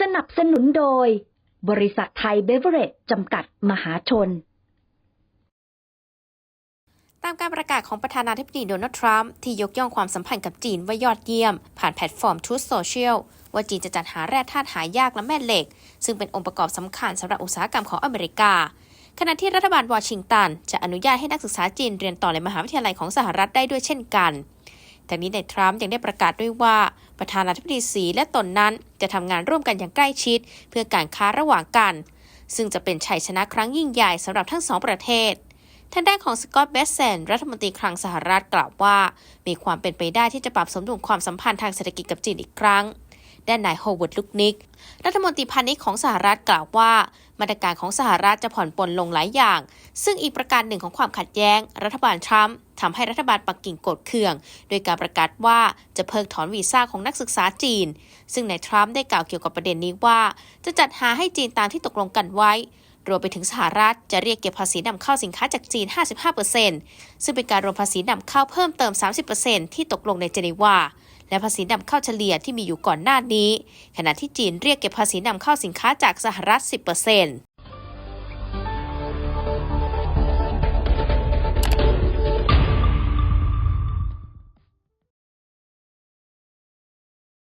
สนับสนุนโดย บริษัทไทยเบเวอร์เรจจำกัดมหาชน ตามการประกาศของประธานาธิบดีโดนัลด์ทรัมป์ที่ยกย่องความสัมพันธ์กับจีนว่ายอดเยี่ยม ผ่านแพลตฟอร์ม Truth Social ว่าจีนจะจัดหาแร่ธาตุหายากและแม่เหล็ก ซึ่งเป็นองค์ประกอบสำคัญสำหรับอุตสาหกรรมของอเมริกา ขณะที่รัฐบาลวอชิงตัน จะอนุญาตให้นักศึกษาจีนเรียนต่อในมหาวิทยาลัยของสหรัฐได้ด้วยเช่นกัน แต่นี้ในทรัมป์ยังได้ประกาศด้วยว่า ประธานาธิบดีสีและตนนั้นจะทำงานร่วมกันอย่างใกล้ชิด เพื่อการค้าระหว่างกัน ซึ่งจะเป็นชัยชนะครั้งยิ่งใหญ่สำหรับทั้งสองประเทศทางด้านของสกอตต์เบสเซนรัฐมนตรีคลังสหรัฐกล่าวว่า มีความเป็นไปได้ที่จะปรับสมดุลความสัมพันธ์ทางเศรษฐกิจกับจีนอีกครั้ง ด้านนายโฮเวิร์ดลุกนิก รัฐมนตรีพาณิชย์ของสหรัฐกล่าวว่า มาตรการของสหรัฐจะผ่อนปลนลงหลายอย่าง ซึ่งอีกประการหนึ่งของความขัดแย้ง รัฐบาลทรัมป์ทำให้รัฐบาลปักกิ่งโกรธเคือง โดยการประกาศว่าจะเพิกถอนวีซ่าของนักศึกษาจีน ซึ่งนายทรัมป์ได้กล่าวเกี่ยวกับประเด็นนี้ว่า จะจัดหาให้จีนตามที่ตกลงกันไว้รวมไปถึงสหรัฐจะเรียกเก็บภาษีนำเข้าสินค้าจากจีน 55%ซึ่งเป็นการรวมภาษีนำเข้าเพิ่มเติม 30%ที่ตกลงในเจนีวา และภาษีนำเข้าเฉลี่ยที่มีอยู่ก่อนหน้านี้ ขณะที่จีนเรียกเก็บภาษีนำเข้าสินค้าจากสหรัฐ 10%